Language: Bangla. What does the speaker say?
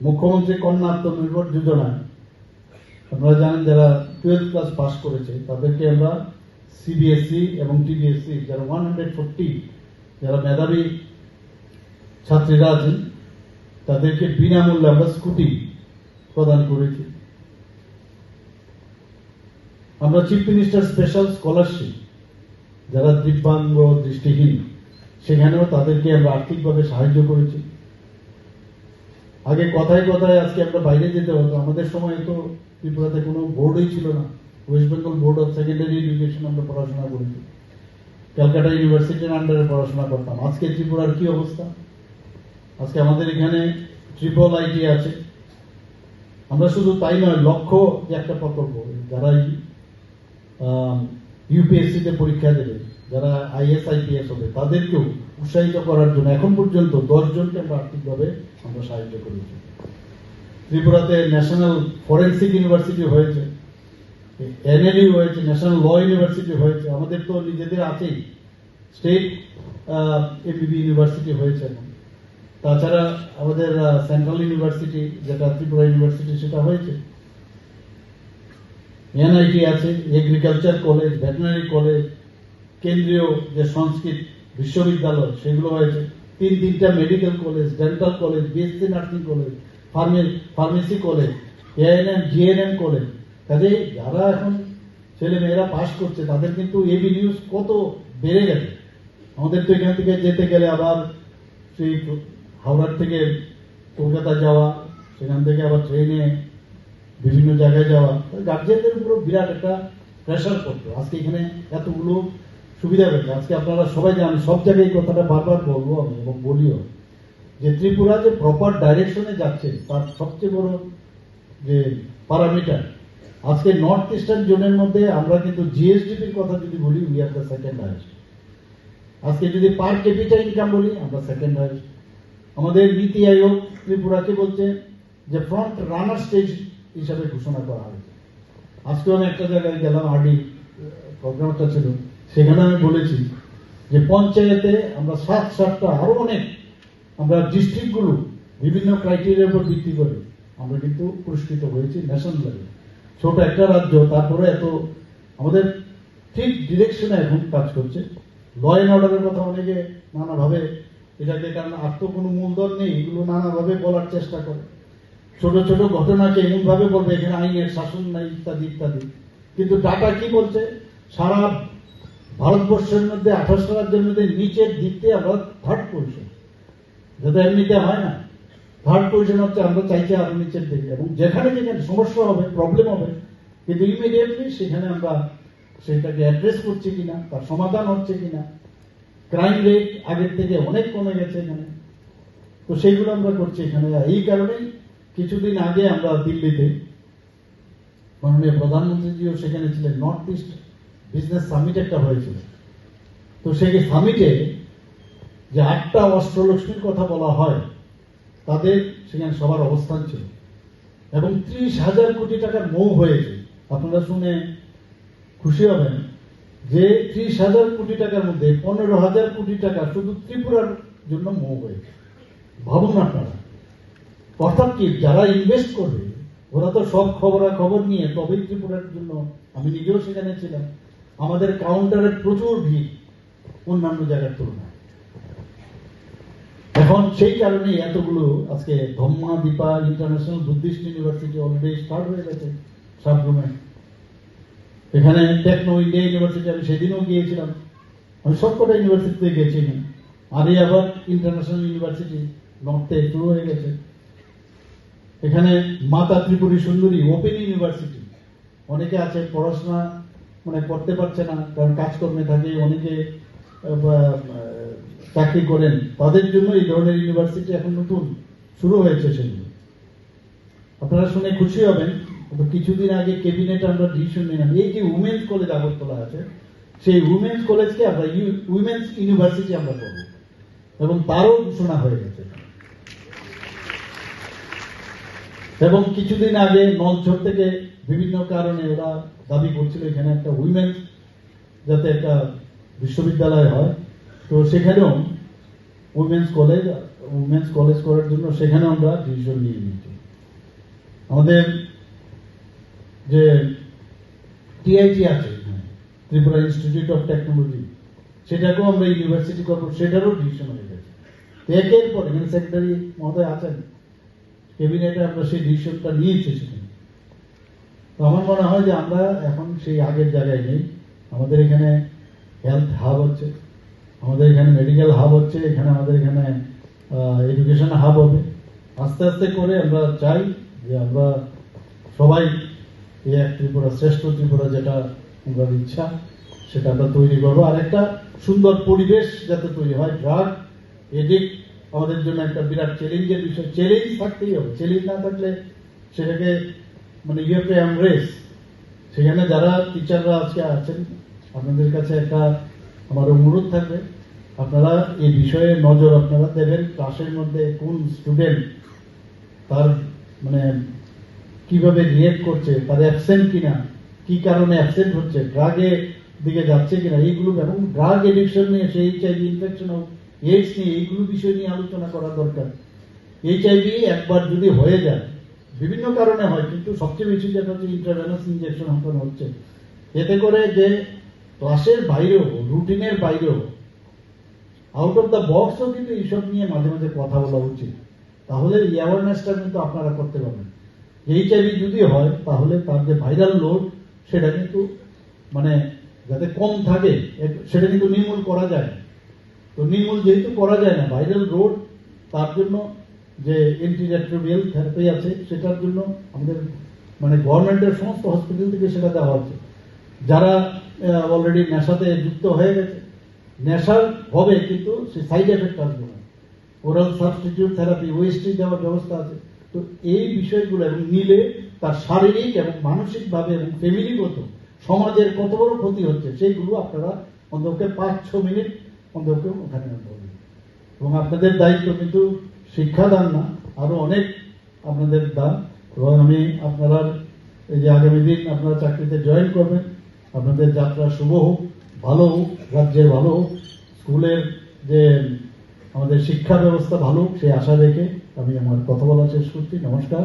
মুখ্যমন্ত্রী কন্যা আত্মনির্ভর যোজনায় আপনারা জানেন যারা টুয়েলভ ক্লাস পাস করেছে, তাদেরকে আমরা সিবিএসই E এবং টিবিএসসি যারা ওয়ান হান্ড্রেড ফোরটি যারা মেধাবী ছাত্রীরা আছেন, তাদেরকে বিনামূল্যে আমরা স্কুটি প্রদান করেছি। আমরা চিফ মিনিস্টার স্পেশাল স্কলারশিপ যারা দিব্যাঙ্গ, দৃষ্টিহীন, সেখানেও তাদেরকে আমরা আর্থিকভাবে সাহায্য করেছি। আগে কথায় কথায় আজকে আমরা বাইরে যেতে হতো। আমাদের সময় তো ত্রিপুরাতে কোনো বোর্ডই ছিল না। West Bengal board of secondary education আমরা পড়াশোনা করেছি। ক্যালকাটা ইউনিভার্সিটির আন্ডারে পড়াশোনা করতাম। আজকে ত্রিপুরার কি অবস্থা? আজকে আমাদের এখানে ট্রিপল আইটি আছে। আমরা শুধু তাই নয়, লক্ষ্য যে একটা প্রকল্প, যারা ইউপিএসসিতে পরীক্ষা দেবে, যারা আইএস আইপিএস হবে, তাদেরকেও উৎসাহিত করার জন্য এখন পর্যন্ত দশ জনকে আমরা আর্থিকভাবে আমরা সাহায্য করেছি। ত্রিপুরাতে ন্যাশনাল ফরেন্সিক ইউনিভার্সিটি হয়েছে এনএলইউ হয়েছে ন্যাশনাল ল ইউনিভার্সিটি হয়েছে, আমাদের তো নিজেদের আছেই। স্টেট এমবিবি ইউনিভার্সিটি হয়েছে তাছাড়া আমাদের সেন্ট্রাল ইউনিভার্সিটি যেটা ত্রিপুরা ইউনিভার্সিটি সেটা হয়েছে। এনআইটি আছে এগ্রিকালচার কলেজ ভেটেনারি কলেজ কেন্দ্রীয় যে সংস্কৃত বিশ্ববিদ্যালয়, সেগুলো হয়েছে। তিন তিনটা medical college dental college BSc nursing college pharmacy college ANM GNM college কাজে যারা এখন ছেলে মেয়েরা পাশ করছে, তাদের কিন্তু এবি নিউজ কত বেড়ে গেছে। আমাদের তো এখান থেকে যেতে গেলে আবার সেই হাওড়ার থেকে কলকাতা যাওয়া, সেখান থেকে আবার ট্রেনে বিভিন্ন জায়গায় যাওয়া। গার্জিয়ানদের উপরও বিরাট একটা প্রেশার পড়তো। আজকে এখানে এতগুলো সুবিধা পেয়েছে আজকে আপনারা সবাই জানেন সব জায়গায় এই কথাটা বারবার বলব আমি এবং বলিও যে ত্রিপুরা যে প্রপার ডাইরেকশনে যাচ্ছে, তার সবচেয়ে বড় যে প্যারামিটার আজকে নর্থ ইস্টার্ন জোনের মধ্যে আমরা কিন্তু জিএসডিপির কথা যদি বলি we are the second highest আজকে যদি পার ক্যাপিটা ইনকাম বলি, আমরা সেকেন্ড হাইস্ট আমাদের নীতি আয়োগ ত্রিপুরাকে বলছে যে ফ্রন্ট রানার স্টেজ হিসাবে ঘোষণা করা হয়েছে। আজকে আমি একটা জায়গায় গেলাম, আরডি প্রোগ্রামটা ছিল। সেখানে আমি বলেছি যে পঞ্চায়েতে আমরা সাত সাতটা আরও অনেক আমরা ডিস্ট্রিক্টগুলো বিভিন্ন ক্রাইটেরিয়ার উপর ভিত্তি করে আমরা কিন্তু পুরস্কৃত হয়েছি ন্যাশনাল লেভেলে ছোট একটা রাজ্য, তারপরে এত আমাদের ঠিক ডিরেকশনে এখন কাজ করছে। ল অ্যান্ড অর্ডারের কথা অনেকে নানাভাবে এটাকে, কারণ আর তো কোনো মূলধন নেই, এগুলো নানাভাবে বলার চেষ্টা করে। ছোট ছোট ঘটনাকে এমনভাবে বলবে, এখানে আইনের শাসন নাই, ইত্যাদি ইত্যাদি। কিন্তু টাটা কি বলছে? সারা ভারতবর্ষের মধ্যে আঠাশটা রাজ্যের মধ্যে নিচের দিকতে আমরা থার্ড পজিশন যেটা এমনিতে হয় না থার্ড পজিশন হচ্ছে আমরা চাইছি আরও নিচের দিকে। এবং যেখানে যেখানে সমস্যা হবে প্রবলেম হবে, কিন্তু ইমিডিয়েটলি সেখানে আমরা সেটাকে অ্যাড্রেস করছি কিনা, তার সমাধান হচ্ছে কিনা ক্রাইম রেট আগের থেকে অনেক কমে গেছে এখানে। তো সেইগুলো আমরা করছি এখানে। এই কারণেই কিছুদিন আগে আমরা দিল্লিতে মাননীয় প্রধানমন্ত্রীজিও সেখানে ছিলেন নর্থ ইস্ট বিজনেস সামিট একটা হয়েছিল। তো সেই সামিটে যে আটটা অস্ত্রলক্ষ্মীর কথা বলা হয় তাদের সেখানে সবার অবস্থান ছিল। এবং ত্রিশ হাজার কোটি টাকার মৌ হয়েছে। আপনারা শুনে খুশি হবেন যে ত্রিশ হাজার কোটি টাকার মধ্যে পনেরো হাজার কোটি টাকা শুধু ত্রিপুরার জন্য মৌ হয়েছে। ভাবুন আপনারা। অর্থাৎ কি যারা ইনভেস্ট করবে, ওরা তো সব খবরা খবর নিয়ে তবেই ত্রিপুরার জন্য, আমি নিজেও সেখানে ছিলাম। আমাদের কাউন্টারে প্রচুর ভিড়, অন্যান্য জায়গার তুলনায়। এখন সেই কারণে এতগুলো আজকে Dhamma Dipa International Buddhist University already start হয়ে গেছে সাবরুমে এখানে টেকনো ইন্ডিয়া ইউনিভার্সিটি আমি সেদিনও গিয়েছিলাম। আমি সবকটা ইউনিভার্সিটিতে গেছি না আবার ইন্টারন্যাশনাল ইউনিভার্সিটি নর্থে শুরু হয়ে গেছে। এখানে মাতা ত্রিপুরী সুন্দরী ওপেন ইউনিভার্সিটি অনেকে আছে পড়াশোনা মানে করতে পারছে না। কারণ কাজকর্মে থাকে, অনেকে চাকরি করেন। তাদের জন্য এই ধরনের ইউনিভার্সিটি এখন নতুন, শুরু হয়েছে সেগুলো। আপনারা শুনে খুশি হবেন কিছুদিন আগে ক্যাবিনেট আমরা ডিসিশন নিলাম। এই যে উমেন্স কলেজ আগরতলা আছে, সেই উমেন্স কলেজকে আমরা উইমেন্স ইউনিভার্সিটি আমরা করব এবং তারও ঘোষণা হয়ে গেছে। এবং কিছুদিন আগে নলছর থেকে বিভিন্ন কারণে ওরা দাবি করছিল এখানে একটা উইমেন্স যাতে একটা বিশ্ববিদ্যালয় হয়। তো সেখানেও উইমেন্স কলেজ উমেন্স কলেজ করার জন্য সেখানে আমরা ডিসিশন নিয়ে নিয়েছি। আমাদের যে টিআইটি আছে ত্রিপুরা ইনস্টিটিউট অফ টেকনোলজি সেটাকেও আমরা ইউনিভার্সিটি করব, সেটারও ডিসিশন হয়ে গেছে। একের পর, এখানে সেক্রেটারি মহোদয় আছেন ক্যাবিনেটে আমরা সেই ডিসিশনটা নিয়েছি সেখানে। আমার মনে হয় যে আমরা এখন সেই আগের জায়গায় নেই। আমাদের এখানে হেলথ হাব হচ্ছে। আমাদের এখানে মেডিকেল হাব হচ্ছে। এখানে আমাদের এখানে এডুকেশন হাব হবে। আস্তে আস্তে করে আমরা চাই যে আমরা সবাই এই এক ত্রিপুরা শ্রেষ্ঠ ত্রিপুরা যেটা আমরা ইচ্ছা, সেটা আমরা তৈরি করব। আর একটা সুন্দর পরিবেশ যাতে তৈরি হয় ড্রাগ এডিক্ট আমাদের জন্য একটা বিরাট চ্যালেঞ্জের বিষয়। চ্যালেঞ্জ থাকতেই হবে। চ্যালেঞ্জ না থাকলে সেটাকে মানে ইউ হ্যাভ এমব্রেস সেখানে যারা টিচাররা আজকে আছেন, আপনাদের কাছে একটা আমার অনুরোধ থাকবে। আপনারা এই বিষয়ে নজর আপনারা দেবেন ক্লাসের মধ্যে কোন স্টুডেন্ট তার মানে কীভাবে রিয়েক্ট করছে, তার অ্যাবসেন্ট কিনা, কি কারণে অ্যাবসেন্ট হচ্ছে ড্রাগে দিকে যাচ্ছে কিনা, এইগুলো এবং ড্রাগ এডিকশন নিয়ে সেই এইচআইভি ইনফেকশন হোক এইডস নিয়ে, এইগুলো বিষয় নিয়ে আলোচনা করা দরকার। এইচআইভি একবার যদি হয়ে যায় বিভিন্ন কারণে হয়, কিন্তু সবচেয়ে বেশি যেটা হচ্ছে ইন্টারভেনাস ইনজেকশন এখন হচ্ছে। এতে করে যে ক্লাসের বাইরেও রুটিনের বাইরেও আউট অফ দ্য বক্সও কিন্তু এইসব নিয়ে মাঝে মাঝে কথা বলা উচিত। তাহলে এই অ্যাওয়ারনেসটা কিন্তু আপনারা করতে পারবেন। এইচআইভি যদি হয়, তাহলে তার যে ভাইরাল লোড সেটা কিন্তু মানে যাতে কম থাকে সেটা কিন্তু নির্মূল করা যায়। তো নির্মূল যেহেতু করা যায় না ভাইরাল রোড তার জন্য যে এন্টিরেট্রোভিয়াল থেরাপি আছে, সেটার জন্য আমাদের মানে গভর্নমেন্টের সমস্ত হসপিটাল থেকে সেটা দেওয়া হচ্ছে। যারা অলরেডি নেশাতে যুক্ত হয়ে গেছে, নেশার হবে, কিন্তু সে সাইড এফেক্ট আসবে না। ওরাল সাবস্টিটিউট থেরাপি ওয়েস্টেজ দেওয়ার ব্যবস্থা আছে। তো এই বিষয়গুলো, এবং নিলে তার শারীরিক এবং মানসিকভাবে এবং ফ্যামিলিগত সমাজের কত বড় ক্ষতি হচ্ছে সেইগুলো আপনারা অন্তপক্ষে পাঁচ ছ মিনিট অন্তপক্ষে ওখানে হবে এবং আপনাদের দায়িত্ব কিন্তু শিক্ষাদান না আরও অনেক আপনাদের দান। এবং আমি আপনারা এই যে আগামী দিন আপনারা চাকরিতে জয়েন করবেন, আপনাদের যাত্রা শুভ হোক, ভালো হোক রাজ্যের ভালো হোক, স্কুলের যে আমাদের শিক্ষা ব্যবস্থা ভালো হোক, সেই আশা রেখে আমি আমার কথা বলা শেষ করছি। নমস্কার।